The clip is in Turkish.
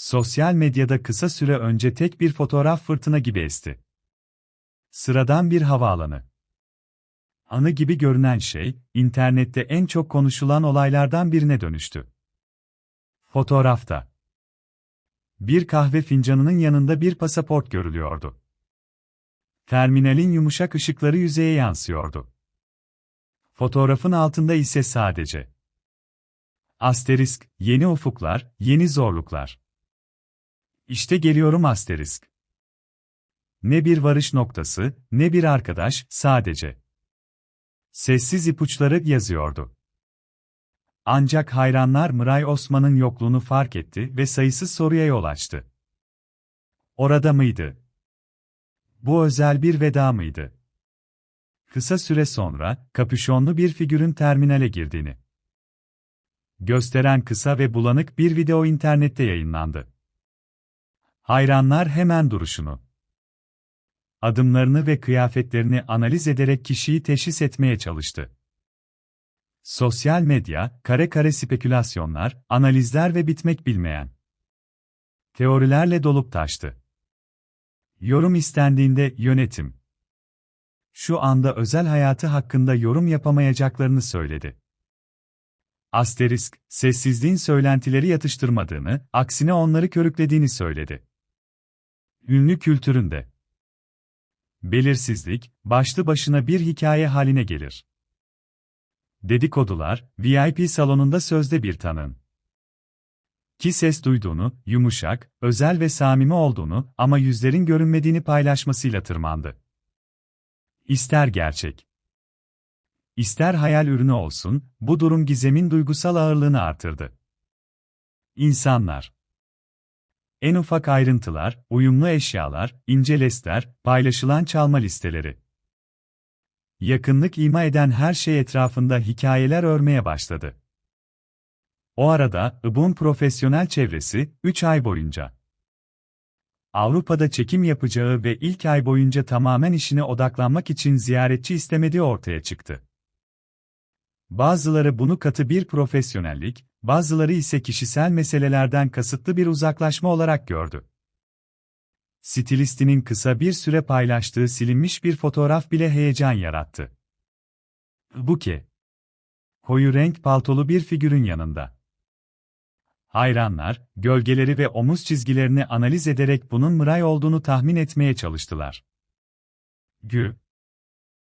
Sosyal medyada kısa süre önce tek bir fotoğraf fırtına gibi esti. Sıradan bir havaalanı. Anı gibi görünen şey, internette en çok konuşulan olaylardan birine dönüştü. Fotoğrafta bir kahve fincanının yanında bir pasaport görülüyordu. Terminalin yumuşak ışıkları yüzeye yansıyordu. Fotoğrafın altında ise sadece Asterisk, yeni ufuklar, yeni zorluklar. İşte geliyorum asterisk. Ne bir varış noktası, ne bir arkadaş, sadece. Sessiz ipuçları yazıyordu. Ancak hayranlar Mıray Osman'ın yokluğunu fark etti ve sayısız soruya yol açtı. Orada mıydı? Bu özel bir veda mıydı? Kısa süre sonra, kapüşonlu bir figürün terminale girdiğini gösteren kısa ve bulanık bir video internette yayınlandı. Hayranlar hemen duruşunu, adımlarını ve kıyafetlerini analiz ederek kişiyi teşhis etmeye çalıştı. Sosyal medya, kare kare spekülasyonlar, analizler ve bitmek bilmeyen teorilerle dolup taştı. Yorum istendiğinde yönetim şu anda özel hayatı hakkında yorum yapamayacaklarını söyledi. Asterisk, sessizliğin söylentileri yatıştırmadığını, aksine onları körüklediğini söyledi. Ünlü kültüründe belirsizlik, başlı başına bir hikaye haline gelir. Dedikodular, VIP salonunda sözde bir tanın. Ki ses duyduğunu, yumuşak, özel ve samimi olduğunu ama yüzlerin görünmediğini paylaşmasıyla tırmandı. İster gerçek, ister hayal ürünü olsun, bu durum gizemin duygusal ağırlığını artırdı. İnsanlar En ufak ayrıntılar, uyumlu eşyalar, ince lestler, paylaşılan çalma listeleri. Yakınlık ima eden her şey etrafında hikayeler örmeye başladı. O arada, IB'un profesyonel çevresi, 3 ay boyunca Avrupa'da çekim yapacağı ve ilk ay boyunca tamamen işine odaklanmak için ziyaretçi istemediği ortaya çıktı. Bazıları bunu katı bir profesyonellik, bazıları ise kişisel meselelerden kasıtlı bir uzaklaşma olarak gördü. Stilistinin kısa bir süre paylaştığı silinmiş bir fotoğraf bile heyecan yarattı. Buke. Koyu renk paltolu bir figürün yanında. Hayranlar, gölgeleri ve omuz çizgilerini analiz ederek bunun Mıray olduğunu tahmin etmeye çalıştılar. Gü.